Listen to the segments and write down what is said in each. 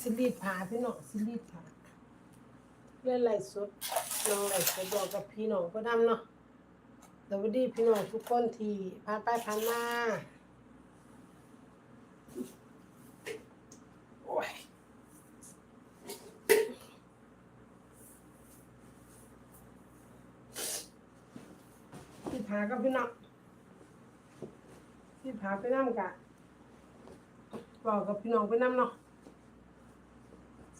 สิรีดผาพี่น้องสิรีดผาเล่นไหลฟ์สดน้องไหลฟ์สดบอกกับพี่น้องก็ทำเนาะสวัสดีพี่น้องทุกคนที่ผ่านไปผ่านมาโอ้ยที่ผากับพี่น้องที่ผาไปนั่งกะบอกกับพี่น้องไปนั่งเนาะ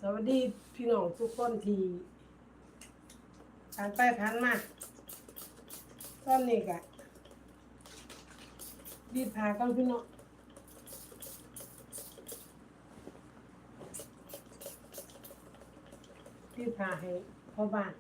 สวัสดีพี่น้องทุกคนที่ผ่านไปผ่านมาตอนนี้กะรีบพากันพี่น้องรีบพาให้พ่อบ้าน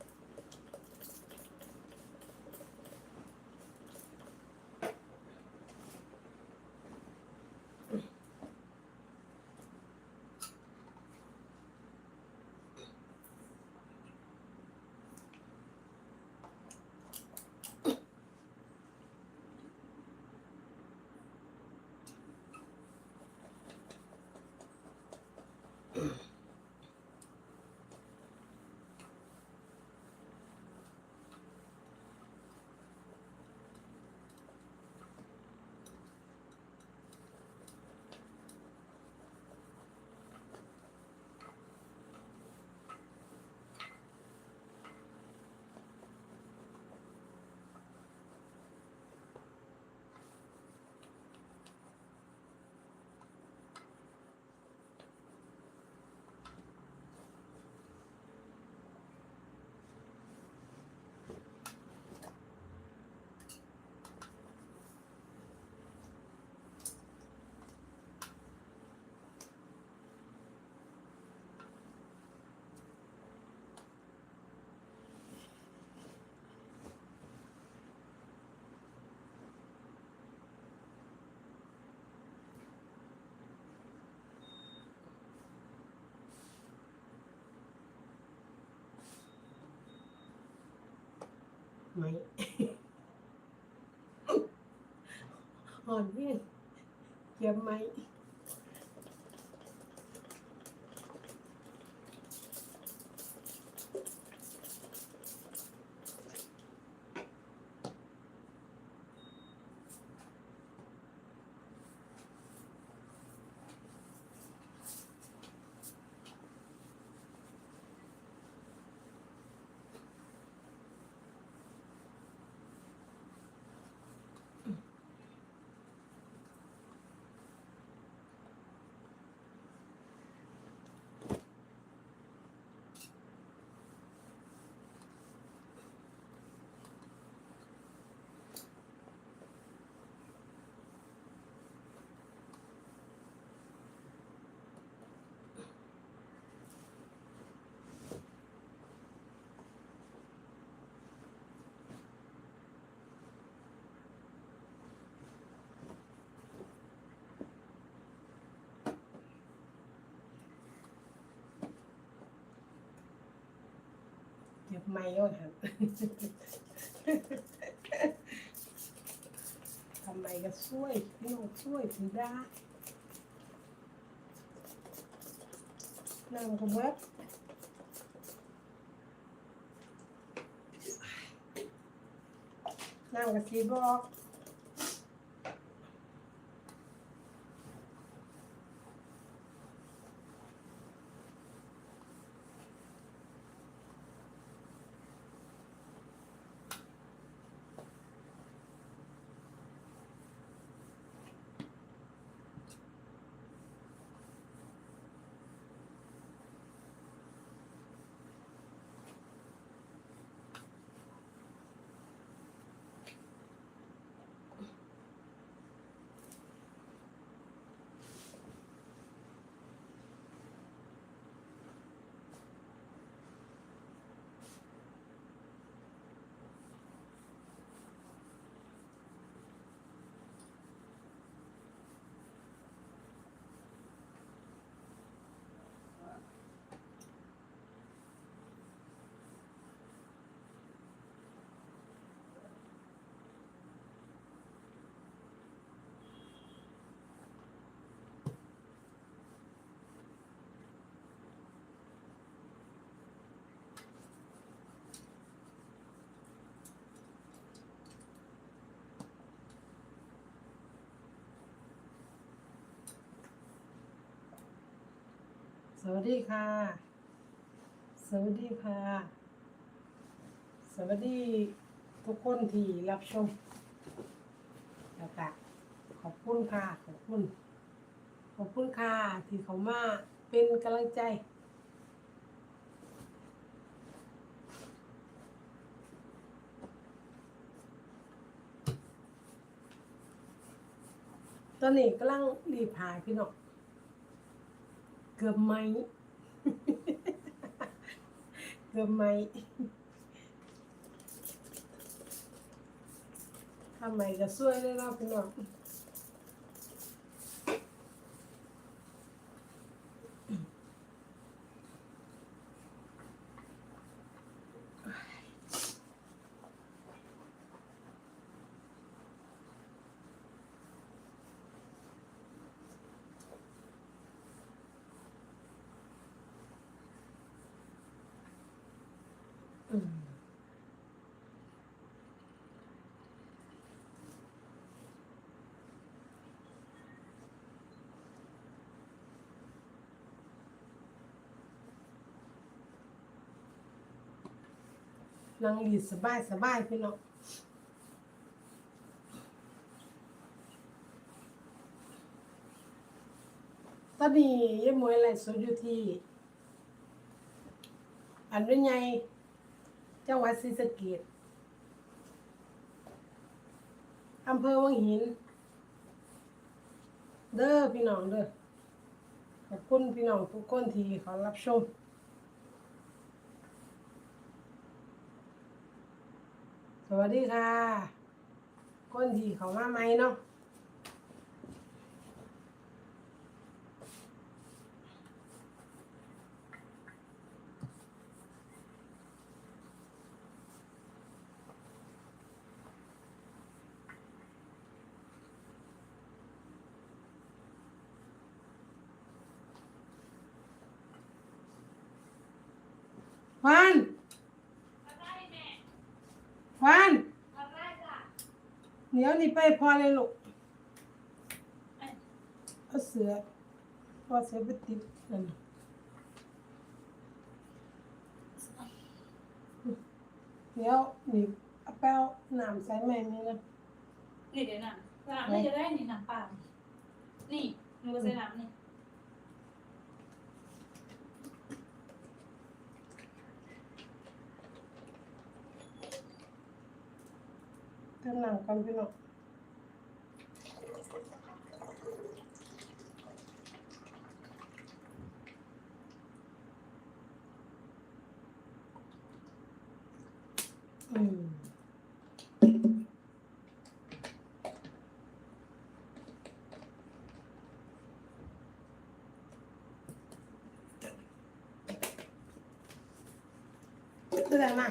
ไหมหอนเนี่ยเก็บไหม ไมก่อนครับทำไมก็ช่วยพี่น้องช่วยถึงได้นั่งกับเว็บนั่งกับซีบอก วัสดีค่ะ สวัสดีค่ะ สวัสดีทุกคนที่รับชม แล้วก็ขอบคุณค่ะ ขอบคุณ ขอบคุณค่ะที่เขามาเป็นกำลังใจ ตอนนี้กำลังรีบหายพี่น้อง เกือบไหม เกือบไหมทำไมก็สวยเลยเนาะพี่น้อง นั่งดีสบายสบายพี่น้องตอนนี้ยังมวยอะไรสดอยู่ที่ อันเป็นไง จังหวัดศรีสะเกษอำเภอวังหิน เด้อพี่น้องเด้อขอบคุณพี่น้องทุกคนที่เขารับชมสวัสดีค่ะ คนที่เขามาใหม่เนาะ วันวันเดี๋ยวนี่ไปพอเลยลูกเอาเสือพอเสือไปติดนั่นเดี๋ยวนี่เอาแป้วน้ำใส่ใหม่นี่นะนี่เดี๋ยวนะน้ำนี่จะได้นี่น้ำเปล่านี่หนูก็ใส่น้ำนี่ เติมน้ำก่อนพี่น้องอืมไปใส่มา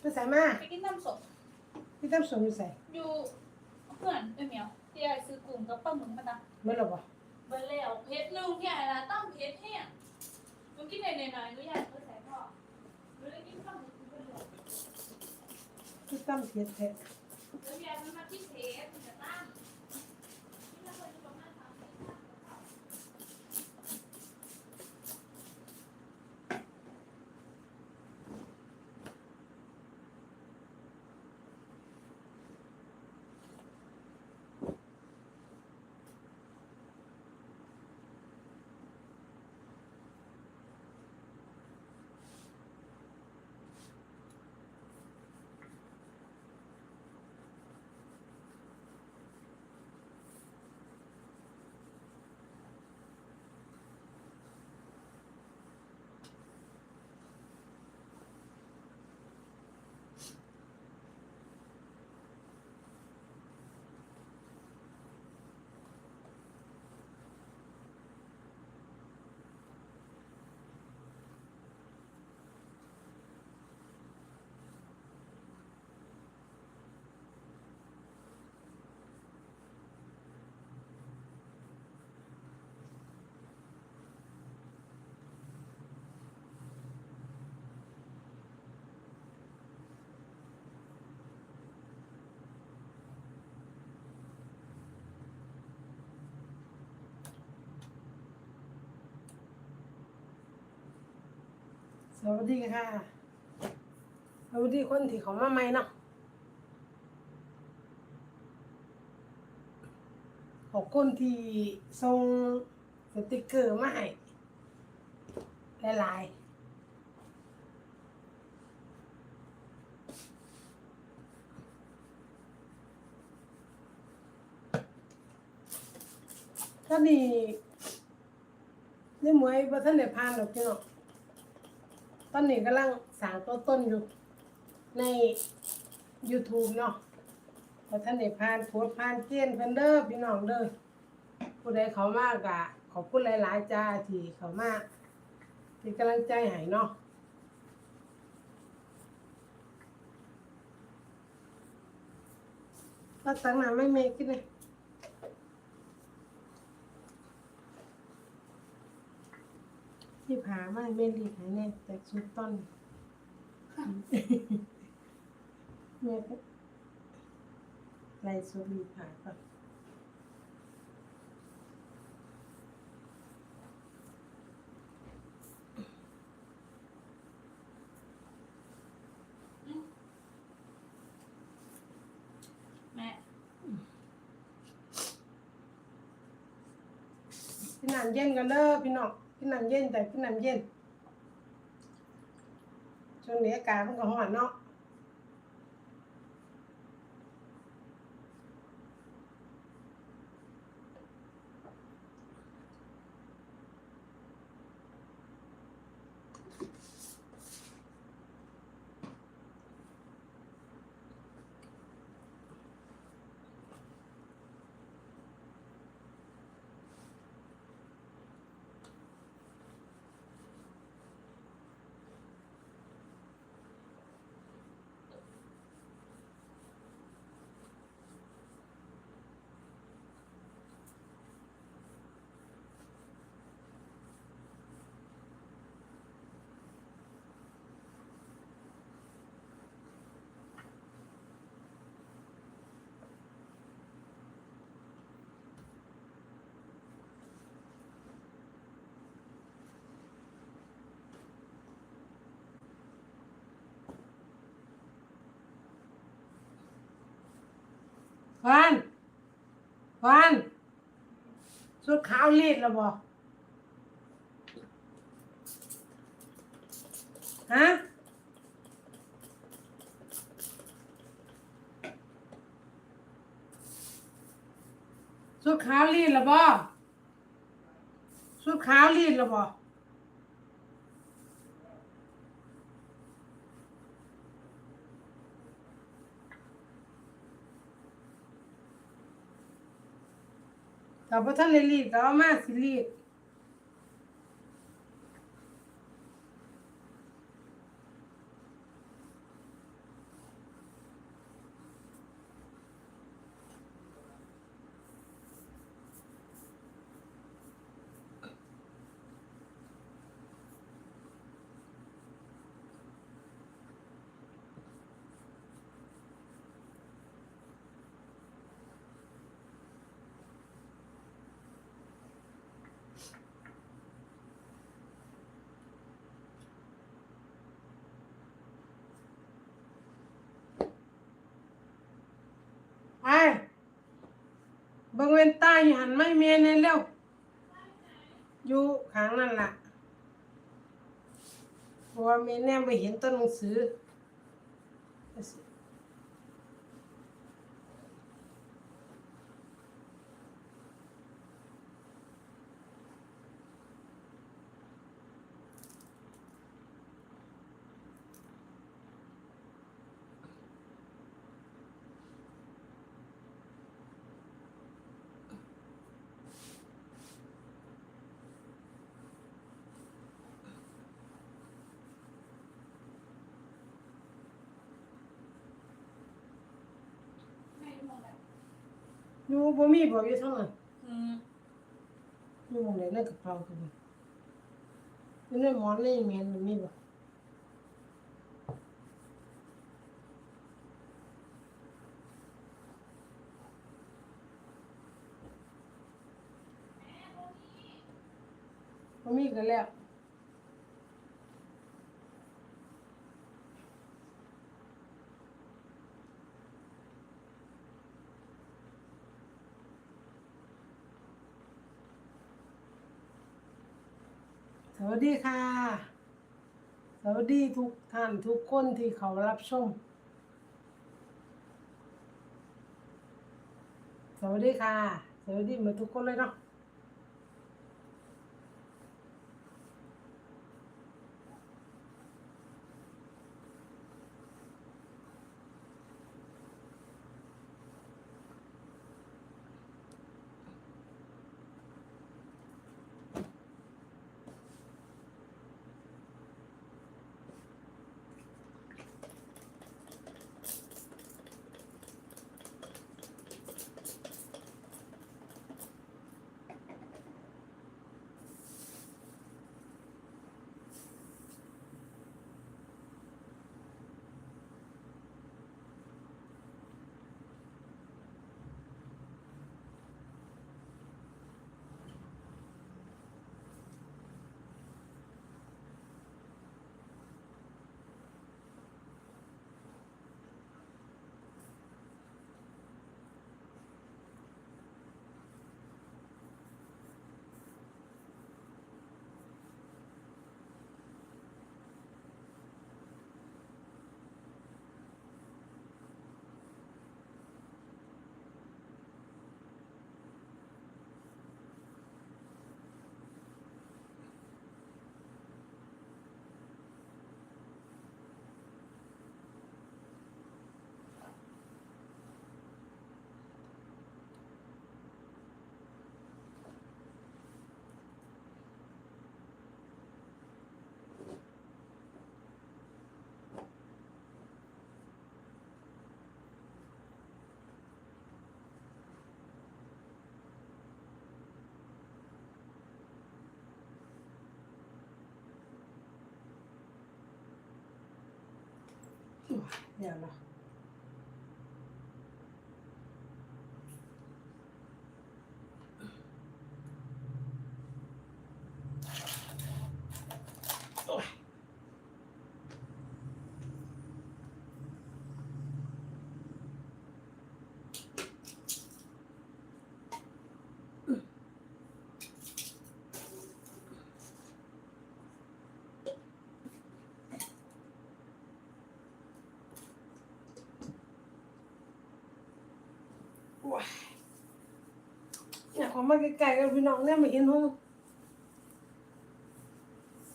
ไปใส่มา ไปกินน้ำสด พี่ตั้มสมอยู่ใส่อยู่เพื่อนไอ้เหมียวที่ไอ้ซื้อกลุ่มกับป้าหมึงมาตังเมื่อหรอวะเบอร์แล้วเพชรนึงที่ไอ้ละต้องเพชรเนี่ยหนูกินหน่อยหน่อยหนูอยากเพื่อใส่พ่อหนูได้กินข้าวหมูเพื่อนเลยพี่ตั้มเสียแท้ แล้วยายมันมาที่เพชรมันจะตั้งนี่เราควรจะประมาณสามสิบห้าค่ะ อ สวัสดีค่ะ สวัสดีคนที่เขามาใหม่เนาะขอบคุณที่ส่งสติกเกอร์มาให้หลายๆตอนนี้นี่หมวยบ่ทันได้ผ่านหรอกพี่น้อง ตอนนี้กำลังสร้างตัวต้นอยู่ใน YouTube เนาะพอท่านได้ผ่านโพสต์ผ่านเกณฑ์เพิ่นเด้อพี่น้องเด้อผู้ใดเขามากอะขอบคุณหลาย ๆ จ้าที่เขามาเป็นกำลังใจให้เนาะก็ตั้งน้ำไม่เมกินเลย ที่ผาไม่เมรีหายแน่แต่สุดต้นแม่ก็ไล่สุรีผาก่อนแม่กินน้ำเย็นกันเด้อพี่น้อง กินน้ำเย็นแต่กินน้ำเควันควันสุดขาวรีดแล้วบ่ฮะสุดขาวรีดแล้วบ่สุดขาวรีดแล้วบ่ แต่พอท่านเลยรีดก็เอามาสิรีด ไอ้เบิ่งเว้นตาอยู่หันไม่เมียในเร็วอยู่ข้างนั่นล่ะเพราะว่าเมียแน่ไปเห็นต้นหนังสือ แม่อยู่หมองไหน อยู่บ่มีบ่อยู่ทั้งนั้นอืมอยู่หม้องไหนในกระเป๋าคือบ่อยู่ในหมอนในเมียนมันมีบ่บ่มีก็แล้ว สวัสดีค่ะ สวัสดีทุกท่านทุกคนที่เขารับชม สวัสดีค่ะ สวัสดีเหมือนทุกคนเลยเนาะ เดี๋ ของมาไกลๆกันพี่น้องเนี่ยม่เห็นห้อง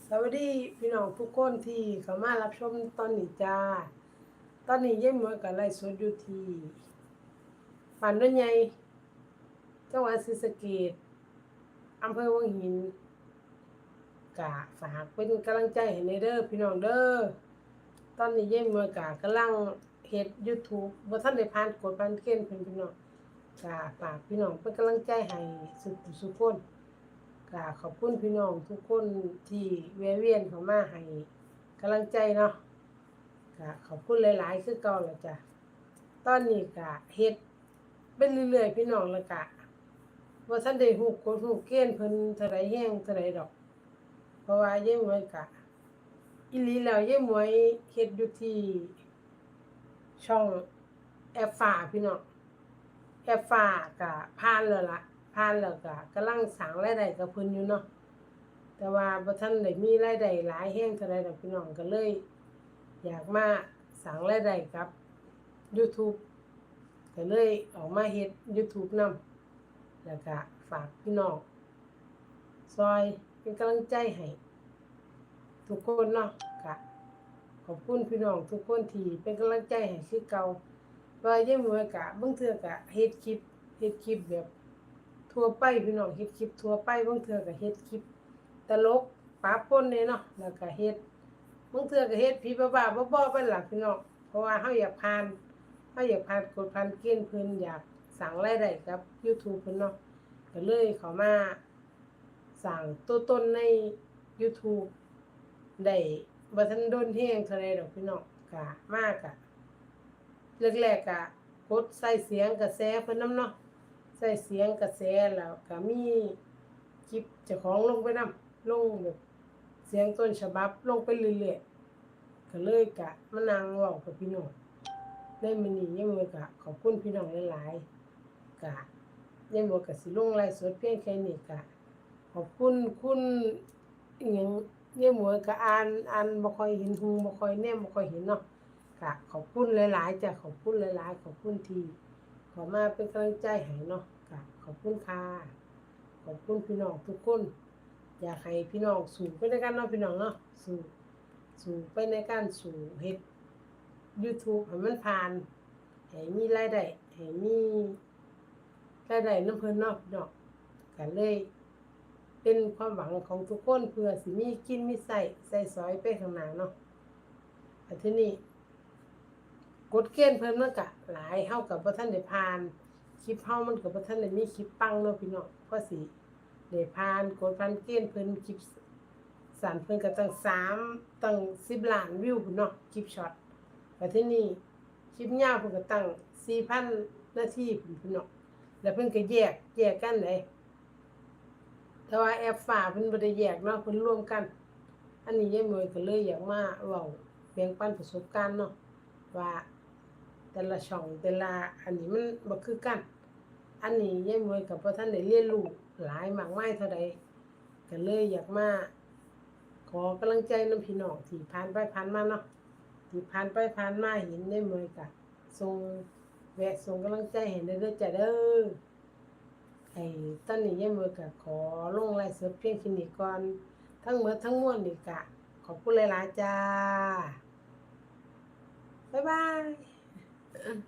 สวัสดีพี่น้องทุกคนที่เข้ามารับชมตอนนี้จ้า ตอนนี้เย่หมวยกับไล่สดอยู่ที่ป่านด้วยไงจังหวัดศรีสะเกษอำเภอวังหินกะฝากเป็นกำลังใจให้ในเด้อพี่น้องเด้อตอนนี้เย่หมวยกะกำลังเฮ็ด YouTube บ่ทันได้ผ่านกดผ่านเกณฑ์เพิ่นพี่น้อง กาฝากพี่น้องเป็นกำลังใจให้สุขสุขคนกาขอบคุณพี่น้องทุกคนที่แวะเวียนเข้ามาให้กำลังใจเนาะกาขอบคุณหลาย ๆ คือเก่าแล้วจ้ะตอนนี้กะเฮ็ดเป็นเรื่อยๆพี่น้องล้วกะว่าท่านได้ฮู้กดฮู้เกณฑ์เพิ่นเท่าใดแฮงเท่าใดดอก เพราะว่าเย้หมวยกะอีลีแล้วเย้หมวยเฮ็ดอยู่ที่ช่องแอปฟ้าพี่น้อง แค่ฝากะผ่านแล้วล่ะผ่านแล้วก็กำลังสั่งรายได้กับเพิ่นอยู่เนาะแต่ว่าบ่ทันได้มีรายได้หลายแฮงเท่าใดดอกพี่น้องก็เลย อยากมาสั่งรายได้กับ YouTube ก็เลยออกมาเฮ็ด YouTube นํแล้วก็ฝากพี่น้องซอยเป็นกำลังใจให้ทุกคนเนาะก็ขอบคุณพี่น้องทุกคนที่เป็นกำลังใจให้คือเก่า ว่าเย่มือกะบางเทือกะเฮ็ดคลิปเฮ็ดคลิปแบบทั่วไปพี่น้องเฮ็ดคลิปทั่วไปบางเทือก็เฮ็ดคลิปตลกปาปนเนี่ยเนาะแล้วก็เฮ็ดบางเทือก็เฮ็ดผีบ้าๆบ่ๆไปหล่ะพี่น้องเพราะว่าเฮาอยากผ่านเฮาอยากผ่านกฎผ่านเกณฑ์เพิ่นอยากสั่งรายได้กับ YouTube เพิ่นเนาะก็เลยเข้ามาสั่งตัวตนใน YouTube ได้บ่ทันโดนแฮงเท่าใดดอกพี่น้องก็มากะ แรกๆก็กดใส่เสียงกระแสเพิ่นนำเนาะใส่เสียงกระแสแล้วก็มีคลิปเจ้าของลงไปนำลงแบบเสียงต้นฉบับลงไปเรื่อยๆก็เลยกะมานั่งเว้ากับพี่น้องได้มื้อนี้ยังมือก็ขอบคุณพี่น้องหลายๆกะยังบ่ก็สิลงไลฟ์สดเพียงแค่นี้กะขอบคุณคุณอีหยังเนี่ยหมวยก็อ่านอ่านบ่ค่อยเห็นหูบ่ค่อยแนมบ่ค่อยเห็นเนาะ ก็ขอบคุณหลายๆจ้ะขอบคุณหลายๆ ขอบคุณทีขอมาเป็นกำลังใจให้เนาะก็ขอบคุณค่ะขอบคุณพี่น้องทุกคนอยากให้พี่น้องสู่ไปในการเนาะพี่น้องเนาะสู่สู่ไปในการสู่เฮ็ด YouTube ให้มันผ่านให้มีรายได้ให้มีรายได้นำเพิ่นเนาะพี่น้องก็เลยเป็นความหวังของทุกคนเพื่อสิมีกินมีใส่ใส่ซอยไปข้างหน้าเนาะอันที่นี่ กฎเกณฑ์เพิ่นมันก็หลายเฮากับบ่ทันได้ผ่าน คลิปเฮามันก็บ่ทันได้มีคลิปปังเนาะพี่น้องก็สิได้ผ่านกฎผ่านเกณฑ์เพิ่นคลิปสั้นเพิ่นก็ตั้ง3ตั้ง10ล้านวิวพุ่นเนาะคลิปช็อตแต่ที่นี่คลิปยาวเพิ่นก็ตั้ง4,000นนาทีพี่น้องแล้วเพิ่นก็แยกแยกกันเลยแต่ว่าแอปฝ่าเพิ่นบ่ได้แยกเนาะเพิ่นร่วมกัน อันนี้ยายมวยก็เลยอยากมาเว้าแบ่งปันประสบการณ์เนาะว่า แต่ละช่องแต่ละอันนี้มันบ่คือกัน อันนี้ยายมวยก็บ่ทันได้เรียนรู้หลายมากมายเท่าใดก็เลยอยากมาขอกำลังใจน้ำพี่น้องที่ผ่านไปผ่านมาเนาะที่ผ่านไปผ่านมาเห็นยายหมวยก็ส่งแวะส่งกำลังใจให้เด้ด้อจ้ะเด้อไอ้ตอนนี้ยายมือก็ขอลงไลฟ์สดเพียงแค่นี้ก่อนทั้งหมดทั้งมวลนี่กะขอบคุณหลายๆจ้า บ๊ายบาย 嗯